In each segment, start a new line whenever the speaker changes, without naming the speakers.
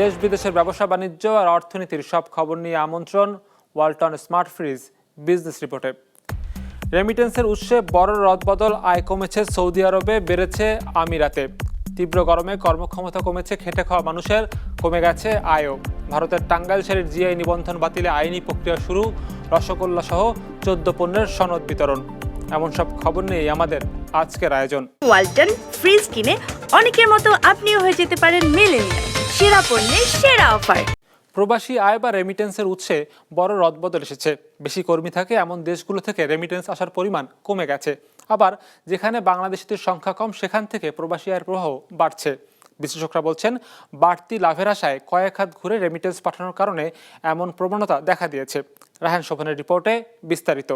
দেশ বিদেশের ব্যবসা, বাণিজ্য আর অর্থনীতির সব খবর নিয়ে আমন্ত্রণ ওয়ালটন স্মার্ট ফ্রিজ বিজনেস রিপোর্টে। রেমিটেন্সের উৎসে বড় রদবদল আয় কমেছে সৌদি আরবে, বেড়েছে আমিরাতে। তীব্র গরমে কর্মক্ষমতা কমেছে খেটে খাওয়া মানুষের, কমে গেছে আয়ও। ভারতের টাঙ্গাইল শাড়ির জিআই নিবন্ধন বাতিলে আইনি প্রক্রিয়া শুরু, রসগোল্লা সহ চোদ্দ পণ্যের সনদ বিতরণ। এমন সব খবর নিয়েই আমাদের আজকের আয়োজন।
ওয়ালটন ফ্রিজ কিনে অনেকের মতো আপনিও হয়ে যেতে পারেন মেলেনিয়া সেরা পণ্যের সেরা অফার।
প্রবাসী আয় বা রেমিটেন্সের উৎসে বড় রদবদল এসেছে। বেশি কর্মী থাকে এমন দেশগুলো থেকে রেমিটেন্স আসার পরিমাণ কমে গেছে। আবার যেখানে বাংলাদেশিদের সংখ্যা কম সেখান থেকে প্রবাসী আয়ের প্রবাহ বাড়ছে। বিশ্লেষকরা বলছেন বাড়তি লাভের আশায় কয়েক হাত ঘুরে রেমিটেন্স পাঠানোর কারণে এমন প্রবণতা দেখা দিয়েছে। রাহান শোভনের রিপোর্টে বিস্তারিত।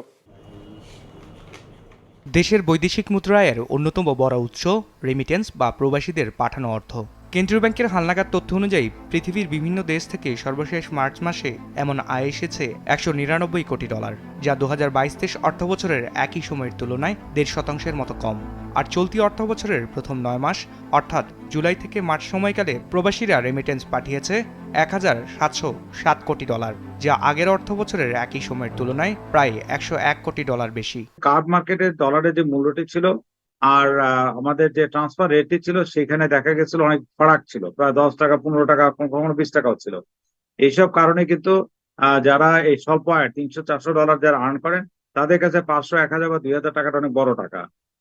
দেশের বৈদেশিক মুদ্রা আয়ের অন্যতম বড় উৎস রেমিটেন্স বা প্রবাসীদের পাঠানো অর্থ। কেন্দ্রীয় ব্যাংকের হালনাগাদ তথ্য অনুযায়ী, পৃথিবীর বিভিন্ন দেশ থেকে সর্বশেষ মার্চ মাসে এমন আয় এসেছে একশো নিরানব্বই কোটি ডলার, যা দু হাজার বাইশ তেইশ অর্থ বছরের একই সময়ের তুলনায় দেড় শতাংশের মতো কম। আর চলতি অর্থ বছরের প্রথম নয় মাস, অর্থাৎ জুলাই থেকে মার্চ সময়কালে প্রবাসীরা রেমিটেন্স পাঠিয়েছে এক হাজার সাতশো সাত কোটি ডলার, যা আগের অর্থ বছরের একই সময়ের তুলনায় প্রায় একশো এক কোটি ডলার বেশি।
কার্ড মার্কেটে ডলারের যে মূল্যটি ছিল আর আমাদের যে ট্রান্সফার রেটটি ছিল সেখানে দেখা গেছিল অনেক ফারাক ছিল। প্রায় দশ টাকা, পনেরো টাকা কখনো বিশ টাকাও ছিল। এইসব কারণে কিন্তু যারা এই স্বল্প আয় তিনশো, চারশো ডলার যারা আর্ন করেন, তাদের কাছে পাঁচশো, এক হাজার বা দুই হাজার টাকাটা অনেক বড় টাকা।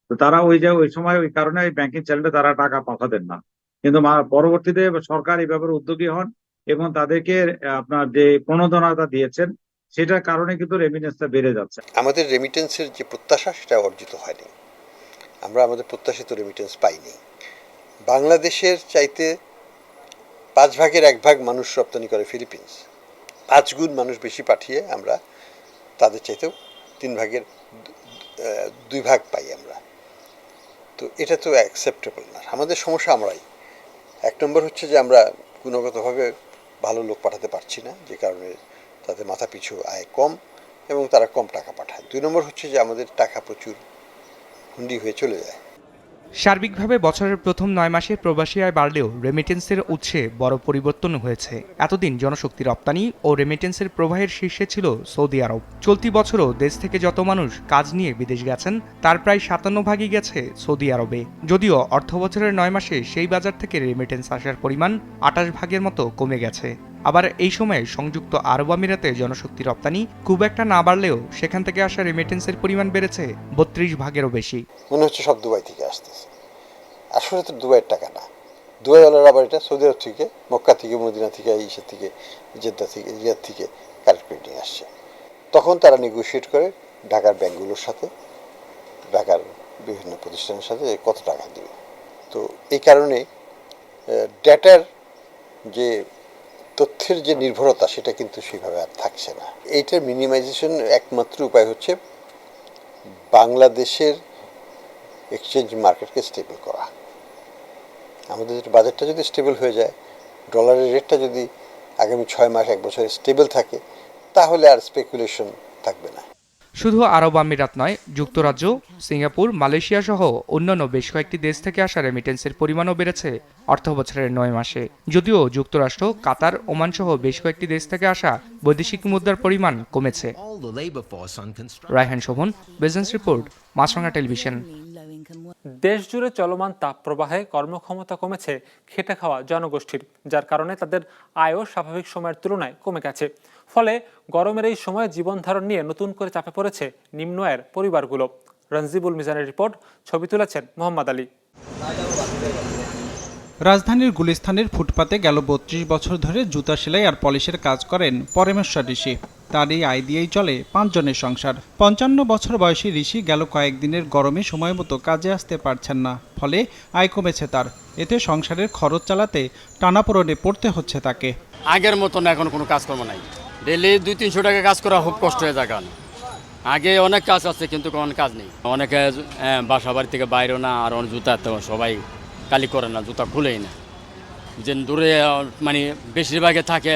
তো তারা ওই যে, ওই সময় ওই কারণে ওই ব্যাংকিং চ্যানেলে তারা টাকা পাঠাতেন না। কিন্তু পরবর্তীতে সরকার এই ব্যাপারে উদ্যোগী হন এবং তাদেরকে আপনার যে প্রণোদনাটা দিয়েছেন, সেটার কারণে কিন্তু রেমিটেন্সটা বেড়ে যাচ্ছে।
আমাদের রেমিটেন্সের যে প্রত্যাশা, সেটা অর্জিত হয়নি। আমরা আমাদের প্রত্যাশিত রেমিটেন্স পাইনি। বাংলাদেশের চাইতে পাঁচ ভাগের এক ভাগ মানুষ রপ্তানি করে ফিলিপিন্স। পাঁচ গুণ মানুষ বেশি পাঠিয়ে আমরা তাদের চাইতেও তিন ভাগের দুই ভাগ পাই আমরা। তো এটা তো অ্যাকসেপ্টেবল না। আমাদের সমস্যা আমরাই। এক নম্বর হচ্ছে যে আমরা গুণগতভাবে ভালো লোক পাঠাতে পারছি না, যে কারণে তাদের মাথা পিছু আয় কম এবং তারা কম টাকা পাঠায়। দুই নম্বর হচ্ছে যে আমাদের টাকা প্রচুর হুন্ডি হয়ে চলে যায়।
সার্বিকভাবে বছরের প্রথম নয় মাসে প্রবাসী আয় বাড়লেও রেমিটেন্সের উৎসে বড় পরিবর্তন হয়েছে। এতদিন জনশক্তি রপ্তানি ও রেমিটেন্সের প্রবাহের শীর্ষে ছিল সৌদি আরব। চলতি বছরও দেশ থেকে যত মানুষ কাজ নিয়ে বিদেশ গেছেন, তার প্রায় সাতান্ন ভাগই গেছে সৌদি আরবে। যদিও অর্থ বছরের নয় মাসে সেই বাজার থেকে রেমিটেন্স আসার পরিমাণ আটাশ ভাগের মতো কমে গেছে। আবার এই সময়ে সংযুক্ত আরব আমিরাতে জনশক্তি রপ্তানি খুব একটা না বাড়লেও সেখান থেকে আসা রেমিটেন্সের পরিমাণ বেড়েছে বত্রিশ ভাগেরও বেশি।
মনে হচ্ছে সব দুবাই থেকে আসতেছে। আসলে তো দুবাইয়ের টাকা না। দুবাইওয়ালার আবার এটা সৌদি আরব থেকে, মক্কা থেকে, মদিনা থেকে, ইসের থেকে, জেদ্দা থেকে রিয়াদ থেকে কালেক্ট নিয়ে আসছে। তখন তারা নেগোশিয়েট করে ঢাকার ব্যাংকগুলোর সাথে, ঢাকার বিভিন্ন প্রতিষ্ঠানের সাথে কত টাকা দেবে। তো এই কারণে ডেটার যে তথ্যের যে নির্ভরতা, সেটা কিন্তু সেইভাবে আর থাকছে না। এইটার মিনিমাইজেশন একমাত্র উপায় হচ্ছে বাংলাদেশের এক্সচেঞ্জ মার্কেটকে স্টেবল করা। আমাদের বাজারটা যদি স্টেবল হয়ে যায় ডলারের রেটটা যদি আগামী ছয় মাস, এক বছরে স্টেবল থাকে, তাহলে আর স্পেকুলেশন থাকবে না।
শুধু আরব আমিরাত নয় যুক্তরাজ্য সিঙ্গাপুর মালয়েশিয়া সহ অন্যান্য বেশ কয়েকটি দেশ থেকে আসা রেমিটেন্সের পরিমাণও বেড়েছে অর্থ বছরের নয় মাসে। যদিও যুক্তরাষ্ট্র কাতার ওমান সহ বেশ কয়েকটি দেশ থেকে আসা বৈদেশিক মুদ্রার পরিমাণ কমেছে. Rayhan Shovon business report Maasranga television
দেশ জুড়ে চলমান তাপপ্রবাহে কর্মক্ষমতা কমেছে খেটে খাওয়া জনগোষ্ঠীর, যার কারণে তাদের আয়ও স্বাভাবিক সময়ের তুলনায় কমে গেছে। ফলে গরমের এই সময়ে জীবনধারণ নিয়ে নতুন করে চাপে পড়েছে নিম্ন আয়ের পরিবারগুলো। রঞ্জিবুল মিজানের রিপোর্ট, ছবি তুলেছেন মোহাম্মদ আলী।
রাজধানীর গুলিস্তানের ফুটপাতে গেল বত্রিশ বছর ধরে জুতা সেলাই আর পলিশের কাজ করেন পরমেশ্বর ঋষি। তার এই আয় দিয়েই চলে পাঁচজনের সংসার। পঞ্চান্ন বছর বয়সী ঋষি গেল কয়েকদিনের গরমে সময় মতো কাজে আসতে পারছেন না, ফলে আয় কমেছে তার। এতে সংসারের খরচ চালাতে টানাপোড়নে পড়তে হচ্ছে তাকে।
আগের মতন এখন কোনো কাজকর্ম নাই। ডেলি দুই তিনশো টাকা কাজ করা খুব কষ্ট হয়ে যায় আগে অনেক কাজ আছে, কিন্তু কোনো কাজ নেই। অনেকে বাসা বাড়ি থেকে বাইরেও না, আর অনেক জুতা তো সবাই কালি করে না, জুতা খুলেই না। যে দূরে মানে বেশিরভাগে থাকে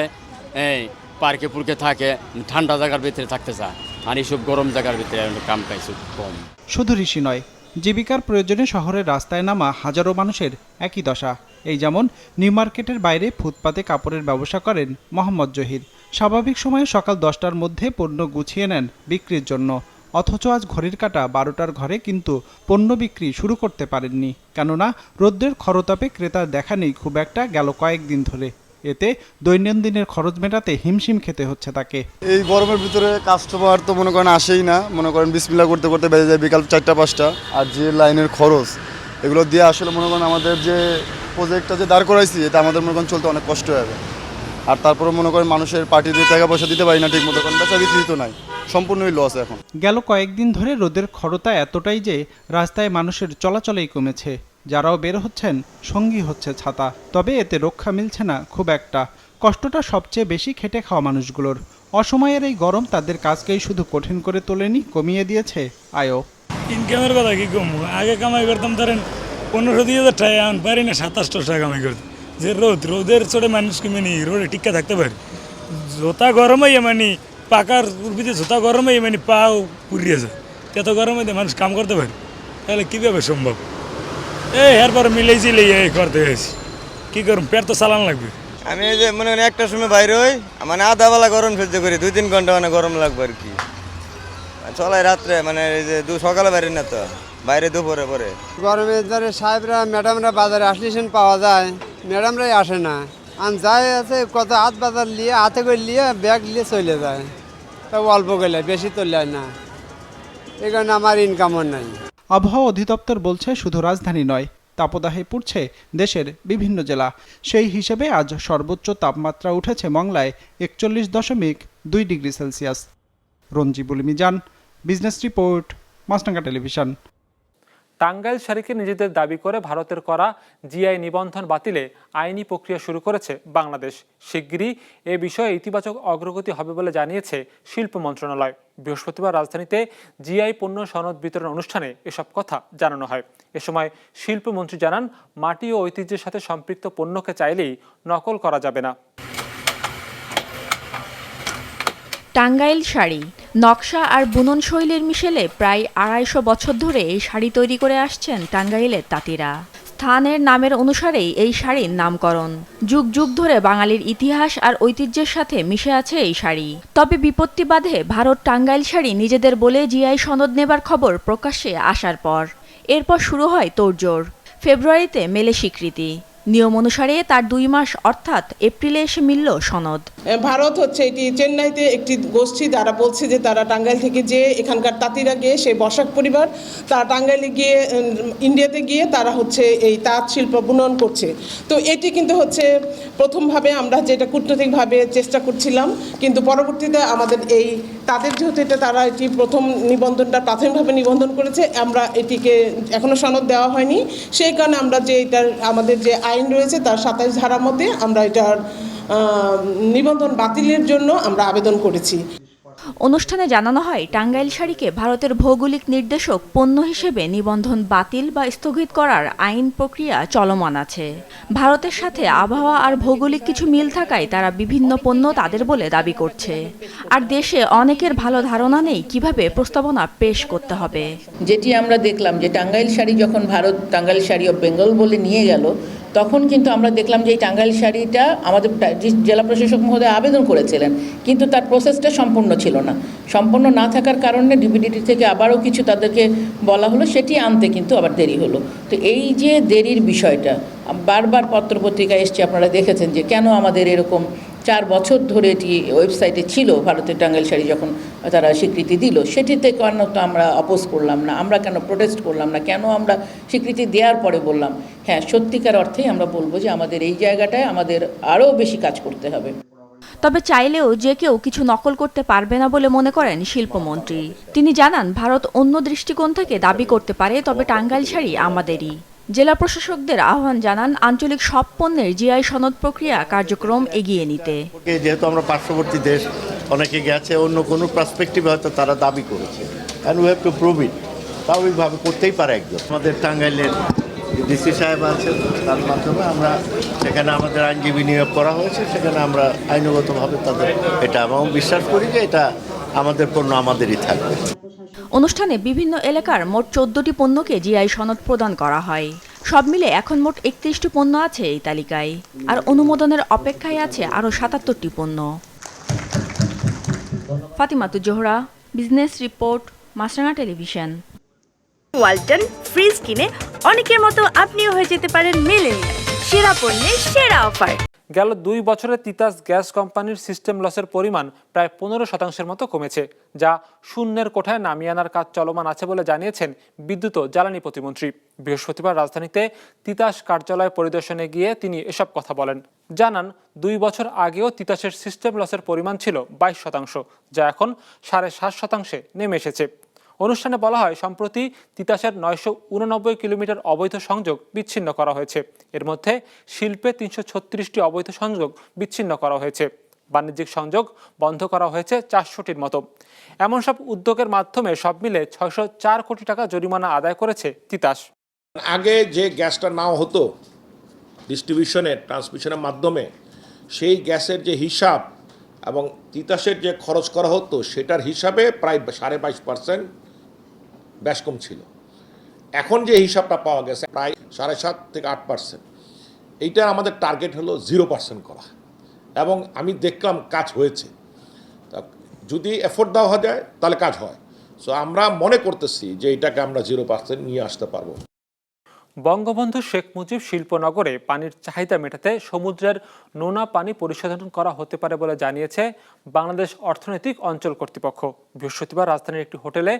পার্কে পুরকে থাকে, ঠান্ডা জায়গার ভিতরে থাকতে চায়। আর এইসব গরম জায়গার ভিতরে কাম পাইছে কম।
শুধু ঋষি নয়, জীবিকার প্রয়োজনে শহরের রাস্তায় নামা হাজারো মানুষের একই দশা। এই যেমন নিউ মার্কেটের বাইরে ফুটপাতে কাপড়ের ব্যবসা করেন মোহাম্মদ জহির। স্বাভাবিক সময়ে সকাল দশটার মধ্যে পণ্য গুছিয়ে নেন বিক্রির জন্য। অথচ আজ ঘড়ির কাটা বারোটার ঘরে কিন্তু পণ্য বিক্রি শুরু করতে পারেননি। কেননা রোদ্রের খরতাপে ক্রেতার দেখা নেই খুব একটা গেল কয়েকদিন ধরে। এতে দৈনন্দিনের খরচ মেটাতে হিমশিম খেতে হচ্ছে তাকে।
এই গরমের ভিতরে কাস্টমার তো মনে করেন আসেই না। মনে করেন বিসমিল্লা করতে করতে বেজে যায় বিকাল চারটা পাঁচটা। আর যে লাইনের খরচ এগুলো দিয়ে আসলে মনে করেন আমাদের যে প্রজেক্টটা যে দাঁড় করাইছি এটা আমাদের মনে করেন চলতে অনেক কষ্ট হবে। আর তারপরে মনে করেন মানুষের পার্টিতে টাকা পয়সা দিতে পারি না ঠিক মতো কারণ বেচা বিক্রি তো নাই। সম্পূর্ণই লস এখন।
গেল কয়েকদিন ধরে রোদের খরতা এতটাই যে রাস্তায় মানুষের চলাচলেই কমেছে। যারাও বের হচ্ছেন, সঙ্গী হচ্ছে ছাতা। তবে এতে রক্ষা মিলছে না খুব একটা। কষ্টটা সবচেয়ে বেশি খেটে খাওয়া মানুষগুলোর। অসময়ের এই গরম তাদের কাজকেই শুধু কঠিন করে তোলেনি, কমিয়ে দিয়েছে আয়ও
ইনকামের কথা কি কম আগে কামাই করতাম, ধরেন, পনেরোশো দুই হাজার টাকা, এখন পারি না সাতাশশো টাকা কামাই করতাম যে রোদ, রোদের চড়ে মানুষ কমে রোদে টিকা থাকতে পারি। জোতা গরমে মানে পাকার উর্বিতে জোতা গরমে মানে পাও পুড়িয়ে যায়। এত গরমে মানুষ কাম করতে পারে? তাহলে কীভাবে সম্ভব? এই এরপর মিলেই চিলে এই করতে হয়েছি কী করুন পেট তো চালান লাগবে।
আমি এই যে মনে একটা সময় বাইরে হই মানে আধা বেলা গরম সহ্য করি দুই তিন ঘণ্টা মানে গরম লাগবে আর কি। চলাই রাত্রে মানে এই যে দু সকালে বাইরে না তো বাইরে দুপুরে পরে।
গরমের ধরে সাহেবরা ম্যাডামরা বাজারে আসলেছেন পাওয়া যায় ম্যাডামরাই আসে না। আর যাই আছে কত হাত বাজার নিয়ে হাতে করে নিয়ে ব্যাগ নিয়ে চলে যায়। তা অল্প গেলে বেশি তো নেয় না। এই কারণে আমার ইনকামও নাই।
আবহাওয়া অধিদপ্তর বলছে শুধু রাজধানী নয়, তাপদাহে পড়ছে দেশের বিভিন্ন জেলা। সেই হিসেবে আজ সর্বোচ্চ তাপমাত্রা উঠেছে মংলায় একচল্লিশ দশমিক দুই degree Celsius. Ranjibul Mizan, business report Maasranga television.
Tangail শাড়িকে নিজেদের দাবি করে ভারতের করা জিআই নিবন্ধন বাতিলে আইনি প্রক্রিয়া শুরু করেছে বাংলাদেশ। শিগগিরই এ বিষয়ে ইতিবাচক অগ্রগতি হবে বলে জানিয়েছে শিল্প মন্ত্রণালয়। বৃহস্পতিবার রাজধানীতে জিআই পণ্য সনদ বিতরণ অনুষ্ঠানে এসব কথা জানানো হয়। এ সময় শিল্পমন্ত্রী জানান, মাটি ও ঐতিহ্যের সাথে সম্পৃক্ত পণ্যকে চাইলেই নকল করা যাবে না।
টাঙ্গাইল শাড়ি নকশা আর বুনন শৈলীর মিশেলে প্রায় আড়াইশো বছর ধরে এই শাড়ি তৈরি করে আসছেন টাঙ্গাইলের তাঁতিরা। স্থানের নামের অনুসারেই এই শাড়ির নামকরণ। যুগ যুগ ধরে বাঙালির ইতিহাস আর ঐতিহ্যের সাথে মিশে আছে এই শাড়ি। তবে বিপত্তি বাধে ভারত টাঙ্গাইল শাড়ি নিজেদের বলে জিআই সনদ নেবার খবর প্রকাশ্যে আসার পর। এরপর শুরু হয় তোড়জোড়। ফেব্রুয়ারিতে মেলে স্বীকৃতি। নিয়ম অনুসারে তার দুই মাস অর্থাৎ এপ্রিলে এসে মিলল সনদ।
ভারত হচ্ছে এটি চেন্নাইতে একটি গোষ্ঠী তারা বলছে যে তারা টাঙ্গাইল থেকে যে এখানকার তাঁতিরা গিয়ে সেই বসাক পরিবার, তারা টাঙ্গাইলে গিয়ে ইন্ডিয়াতে গিয়ে তারা হচ্ছে এই তাঁত শিল্প বুনন করছে। তো এটি কিন্তু হচ্ছে প্রথমভাবে আমরা যেটা কূটনৈতিকভাবে চেষ্টা করছিলাম, কিন্তু পরবর্তীতে আমাদের এই তাদের যেহেতু এটা তারা এটি প্রথম নিবন্ধনটা প্রাথমিকভাবে নিবন্ধন করেছে, আমরা এটিকে এখনও সনদ দেওয়া হয়নি। সেই কারণে আমরা যে এটার, আমাদের যে আইন রয়েছে তার সাতাশ ধারা মতে আমরা এটার নিবন্ধন বাতিলের জন্য আমরা আবেদন করেছি।
অনুষ্ঠানে জানানো হয় টাঙ্গাইল শাড়িকে ভারতের ভৌগোলিক নির্দেশক পণ্য হিসেবে নিবন্ধন বাতিল বা স্থগিত করার আইন প্রক্রিয়া চলমান আছে। ভারতের সাথে আবহাওয়া আর ভৌগোলিক কিছু মিল থাকায় তারা বিভিন্ন পণ্য তাদের বলে দাবি করছে। আর দেশে অনেকের ভালো ধারণা নেই কীভাবে প্রস্তাবনা পেশ করতে হবে।
যেটি আমরা দেখলাম যে টাঙ্গাইল শাড়ি যখন ভারত টাঙ্গাইল শাড়ি অফ বেঙ্গল বলে নিয়ে গেল তখন কিন্তু আমরা দেখলাম যে এই টাঙ্গাইল শাড়িটা আমাদের জেলা প্রশাসক মহোদয় আবেদন করেছিলেন, কিন্তু তার প্রসেসটা সম্পূর্ণ ছিল না। সম্পূর্ণ না থাকার কারণে ডিবিডিটি থেকে আবারও কিছু তাদেরকে বলা হলো, সেটি আনতে কিন্তু আবার দেরি হলো। তো এই যে দেরির বিষয়টা, বারবার পত্রপত্রিকা এসছে, আপনারা দেখেছেন যে কেন আমাদের এরকম চার বছর ধরে এটি ওয়েবসাইটে ছিল ভারতের টাঙ্গাইল শাড়ি যখন তারা স্বীকৃতি দিল, সেটিতে কেন তো আমরা অপোজ করলাম না? আমরা কেন প্রোটেস্ট করলাম না? কেন আমরা স্বীকৃতি দেওয়ার পরে বললাম? হ্যাঁ সত্যিকার অর্থেই আমরা বলব যে আমাদের এই জায়গাটায় আমাদের আরও বেশি কাজ করতে হবে।
তবে চাইলেও যে কেউ কিছু নকল করতে পারবে না বলে মনে করেন শিল্পমন্ত্রী। তিনি জানান, ভারত অন্য দৃষ্টিকোণ থেকে দাবি করতে পারে, তবে টাঙ্গাইল শাড়ি আমাদেরই। জেলা প্রশাসকদের আহ্বান জানান আঞ্চলিক সব পণ্যের জিআই সনদ প্রক্রিয়া কার্যক্রম এগিয়ে নিতে।
যেহেতু আমরা পার্শ্ববর্তী দেশ, অনেকে গেছে, অন্য কোনো পার্সপেক্টিভে হয়তো তারা দাবি করেছে। And we have to prove it স্বাভাবিকভাবে করতেই পারে একজন। আমাদের টাঙ্গাইলের ডিসি সাহেব আছেন তার মাধ্যমে আমরা, সেখানে আমাদের আইনজীবী নিয়োগ করা হয়েছে, সেখানে আমরা আইনগতভাবে তাদের এটা, এবং বিশ্বাস করি যে এটা আমাদের পণ্য আমাদেরই থাকবে।
অনুষ্ঠানে বিভিন্ন এলাকার মোট চোদ্দটি পণ্যকে জিআই সনদ প্রদান করা হয়। সব মিলে এখন মোট একত্রিশটি পণ্য আছে এই তালিকায়। আর অনুমোদনের অপেক্ষায় আছে আরও সাতাত্তরটি পণ্য। Fatimatu Zohra business report, Maasranga television.
Walton fridge কিনে অনেকের মতো আপনিও হয়ে যেতে পারেন মেলেনিয়া সেরা পণ্যের সেরা অফার।
গেল দুই বছরে তিতাস গ্যাস কোম্পানির সিস্টেম লসের পরিমাণ প্রায় পনেরো শতাংশের মতো কমেছে, যা শূন্যের কোঠায় নামিয়ে আনার কাজ চলমান আছে বলে জানিয়েছেন বিদ্যুৎ ও জ্বালানি প্রতিমন্ত্রী। বৃহস্পতিবার রাজধানীতে তিতাস কার্যালয় পরিদর্শনে গিয়ে তিনি এসব কথা বলেন। জানান, দুই বছর আগেও তিতাসের সিস্টেম লসের পরিমাণ ছিল বাইশ শতাংশ, যা এখন সাড়ে সাত শতাংশে নেমে এসেছে। অনুষ্ঠানে বলা হয়, সম্প্রতি তিতাসের নয়শো উননব্বই কিলোমিটার অবৈধ সংযোগ বিচ্ছিন্ন করা হয়েছে। এর মধ্যে শিল্পে তিনশো ছত্রিশটি অবৈধ সংযোগ বিচ্ছিন্ন করা হয়েছে। বাণিজ্যিক সংযোগ বন্ধ করা হয়েছে চারশোটির মতো। এমন সব উদ্যোগের মাধ্যমে সব মিলে ছয়শো চার কোটি টাকা জরিমানা আদায় করেছে তিতাস।
আগে যে গ্যাসটা নাও হতো, ডিস্ট্রিবিউশনের, ট্রান্সমিশনের মাধ্যমে, সেই গ্যাসের যে হিসাব এবং তিতাসের যে খরচ করা হতো, সেটার হিসাবে প্রায় সাড়ে বাইশ পার্সেন্ট ব্যাস কম ছিল। এখন যে হিসাবটা পাওয়া গেছে প্রায় সাড়ে সাত থেকে আট পার্সেন্ট এইটা আমাদের টার্গেট হলো জিরো পার্সেন্ট করা। এবং আমি দেখলাম কাজ হয়েছে। যদি এফোর্ট দেওয়া যায় তাহলে কাজ হয়। সো আমরা মনে করতেছি যে এটাকে আমরা জিরো পার্সেন্ট নিয়ে আসতে পারব।
বঙ্গবন্ধু শেখ মুজিব শিল্পনগরে পানির চাহিদা মেটাতে সমুদ্রের নোনা পানি পরিশোধন করা হতে পারে বলে জানিয়েছে বাংলাদেশ অর্থনৈতিক অঞ্চল কর্তৃপক্ষ। বৃহস্পতিবার রাজধানীর একটি হোটেলে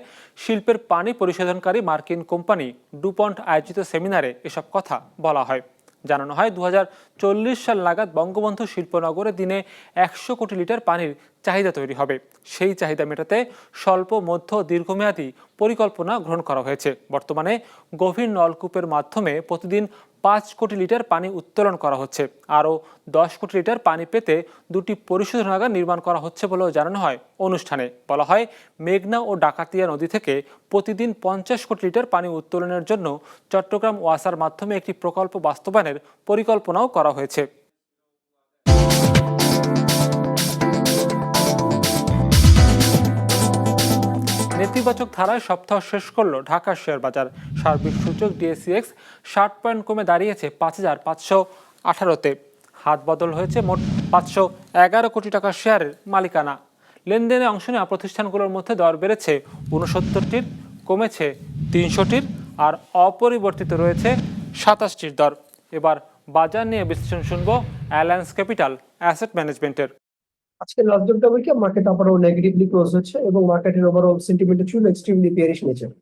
শিল্পের পানি পরিশোধনকারী মার্কিন কোম্পানি ডুপন্ট আয়োজিত সেমিনারে এসব কথা বলা হয়। জানানো হয় দু হাজার চল্লিশ সাল নাগাদ বঙ্গবন্ধু শিল্পনগরে দিনে একশো কোটি লিটার পানির চাহিদা তৈরি হবে। সেই চাহিদা মেটাতে স্বল্প, মধ্য, দীর্ঘমেয়াদী পরিকল্পনা গ্রহণ করা হয়েছে। বর্তমানে গভীর নলকূপের মাধ্যমে প্রতিদিন পাঁচ কোটি লিটার পানি উত্তোলন করা হচ্ছে। আরও দশ কোটি লিটার পানি পেতে দুটি পরিশোধনাগার নির্মাণ করা হচ্ছে বলেও জানানো হয় অনুষ্ঠানে। বলা হয়, মেঘনা ও ডাকাতিয়া নদী থেকে প্রতিদিন পঞ্চাশ কোটি লিটার পানি উত্তোলনের জন্য চট্টগ্রাম ওয়াসার মাধ্যমে একটি প্রকল্প বাস্তবায়নের পরিকল্পনাও করা হয়েছে। নেতিবাচক ধারায় সপ্তাহ শেষ করল ঢাকার শেয়ার বাজার। সার্বিক সূচক ডিএসিএক্স ষাট পয়েন্ট কমে দাঁড়িয়েছে পাঁচ হাজার পাঁচশো আঠারোতে। হাত বদল হয়েছে মোট পাঁচশো এগারো কোটি টাকার শেয়ারের মালিকানা। লেনদেনে অংশ নেওয়া প্রতিষ্ঠানগুলোর মধ্যে দর বেড়েছে উনসত্তরটির কমেছে তিনশোটির আর অপরিবর্তিত রয়েছে সাতাশটির দর। এবার বাজার নিয়ে বিশ্লেষণ শুনব অ্যালায়েন্স ক্যাপিটাল অ্যাসেট ম্যানেজমেন্টের।
আজকে লাস্ট দুটো উইকে মার্কেট আবারও নেগেটিভলি ক্লোজ হচ্ছে এবং মার্কেটের ওভারঅল সেন্টিমেন্ট ছিল এক্সট্রিমলি বিয়ারিশ নেচার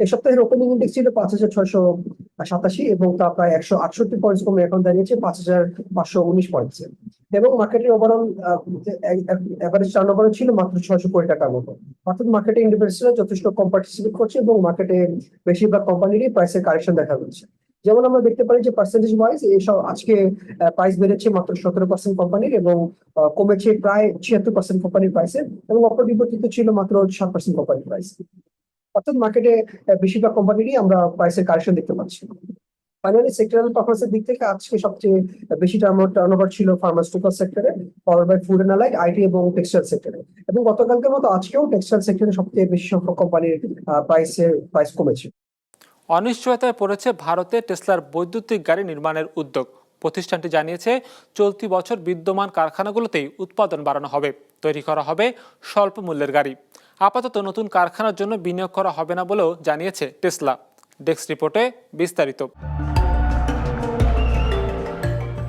এই সপ্তাহের ওপেনিং ইন্ডেক্স ছিল পাঁচ হাজার ছয়শো সাতাশি এবং তা প্রায় একশো আটষট্টি পয়েন্টস কমে এখন দাঁড়িয়েছে পাঁচ হাজার পাঁচশো উনিশ পয়েন্টসে এবং মার্কেটের ওভারঅল অ্যাভারেজ টার্ন ছিল মাত্র ছয়শো কোটি টাকার মতো। অর্থাৎ মার্কেটে ইন্ডিপেন্ডেন্সরা যথেষ্ট কম পার্টিসিপেট করছে এবং মার্কেটে বেশিরভাগ কোম্পানিরই প্রাইসের কারেকশন দেখা যাচ্ছে যেমন আমরা দেখতে পারি যে পার্সেন্টেজ ওয়াইজ এইসব আজকে প্রাইস বেড়েছে মাত্র সতেরো পার্সেন্ট কোম্পানির এবং কমেছে প্রায় ছিয়াত্তর পার্সেন্ট কোম্পানির প্রাইসে এবং অপরিবর্তিত ছিল মাত্র সাত পার্সেন্ট কোম্পানির প্রাইস অর্থাৎ মার্কেটে বেশিরভাগ কোম্পানিরই আমরা প্রাইসের কারেকশন দেখতে পাচ্ছি। ফাইনালি সেক্টরাল পারফরমেন্সের দিক থেকে আজকে সবচেয়ে বেশি টার্ন ওভার ছিল ফার্মাসিউটিক্যাল সেক্টরে followed by food and light IT এবং টেক্সটাইল সেক্টরে এবং গতকালকের মতো আজকেও টেক্সটাইল সেক্টরে সবচেয়ে বেশি সংখ্যক কোম্পানির প্রাইসের প্রাইস কমেছে।
অনিশ্চয়তায় পড়েছে ভারতে টেসলার বৈদ্যুতিক গাড়ি নির্মাণের উদ্যোগ। প্রতিষ্ঠানটি জানিয়েছে, চলতি বছর বিদ্যমান কারখানাগুলোতেই উৎপাদন বাড়ানো হবে। তৈরি করা হবে স্বল্প মূল্যের গাড়ি। আপাতত নতুন কারখানার জন্য বিনিয়োগ করা হবে না বলেও জানিয়েছে টেসলা। ডেস্ক রিপোর্টে বিস্তারিত।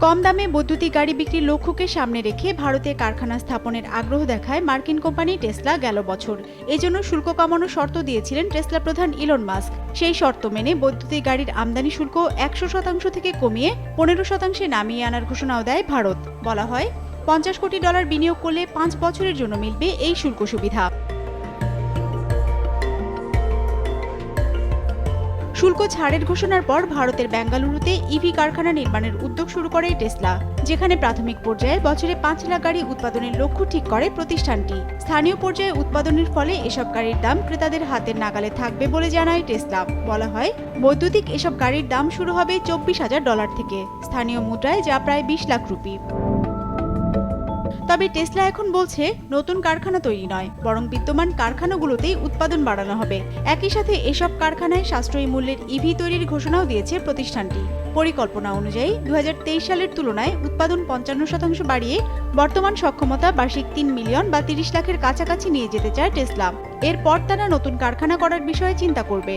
কম দামে বৈদ্যুতিক গাড়ি বিক্রির লক্ষ্যকে সামনে রেখে ভারতে কারখানা স্থাপনের আগ্রহ দেখায় মার্কিন কোম্পানি টেসলা গেল বছর। এজন্য শুল্ক কমানোর শর্ত দিয়েছিলেন টেসলা প্রধান ইলন মাস্ক। সেই শর্ত মেনে বৈদ্যুতিক গাড়ির আমদানি শুল্ক একশো শতাংশ থেকে কমিয়ে পনেরো শতাংশে নামিয়ে আনার ঘোষণাও দেয় ভারত। বলা হয়, পঞ্চাশ কোটি ডলার বিনিয়োগ করলে পাঁচ বছরের জন্য মিলবে এই শুল্ক সুবিধা। শুল্ক ছাড়ের ঘোষণার পর ভারতের বেঙ্গালুরুতে ইভি কারখানা নির্মাণের উদ্যোগ শুরু করে টেসলা, যেখানে প্রাথমিক পর্যায়ে বছরে পাঁচ লাখ গাড়ি উৎপাদনের লক্ষ্য ঠিক করে প্রতিষ্ঠানটি। স্থানীয় পর্যায়ে উৎপাদনের ফলে এসব গাড়ির দাম ক্রেতাদের হাতের নাগালে থাকবে বলে জানায় টেসলা। বলা হয়, বৈদ্যুতিক এসব গাড়ির দাম শুরু হবে চব্বিশ হাজার ডলার থেকে। স্থানীয় মুদ্রায় যা প্রায় বিশ লাখ রুপি। তবে টেসলা এখন বলছে, নতুন কারখানা তৈরি নয়, বরং বিদ্যমান কারখানাগুলোতেই উৎপাদন বাড়ানো হবে। একই সাথে এসব কারখানায় সাশ্রয়ী মূল্যের ইভি তৈরির ঘোষণাও দিয়েছে প্রতিষ্ঠানটি। পরিকল্পনা অনুযায়ী দু হাজার তেইশ সালের তুলনায় উৎপাদন পঞ্চান্ন শতাংশ বাড়িয়ে বর্তমান সক্ষমতা বার্ষিক তিন মিলিয়ন বা তিরিশ লাখের কাছাকাছি নিয়ে যেতে চায় টেসলা। এরপর তারা নতুন কারখানা করার বিষয়ে চিন্তা করবে।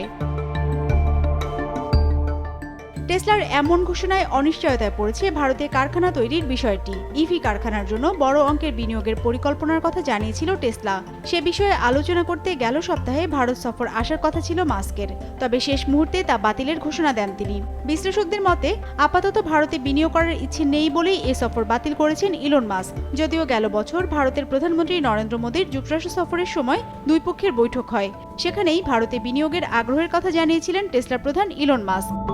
টেসলার এমন ঘোষণায় অনিশ্চয়তায় পড়েছে ভারতে কারখানা তৈরির বিষয়টি। ইভি কারখানার জন্য বড় অঙ্কের বিনিয়োগের পরিকল্পনার কথা জানিয়েছিল টেসলা। সে বিষয়ে আলোচনা করতে গেল সপ্তাহে ভারত সফর আসার কথা ছিল মাস্কের। তবে শেষ মুহূর্তে তা বাতিলের ঘোষণা দেন তিনি। বিশ্লেষকদের মতে, আপাতত ভারতে বিনিয়োগ করার ইচ্ছে নেই বলেই এ সফর বাতিল করেছেন ইলন মাস্ক। যদিও গেল বছর ভারতের প্রধানমন্ত্রী নরেন্দ্র মোদীর যুক্তরাষ্ট্র সফরের সময় দুই পক্ষের বৈঠক হয়। সেখানেই ভারতে বিনিয়োগের আগ্রহের কথা জানিয়েছিলেন টেসলা প্রধান Elon Musk.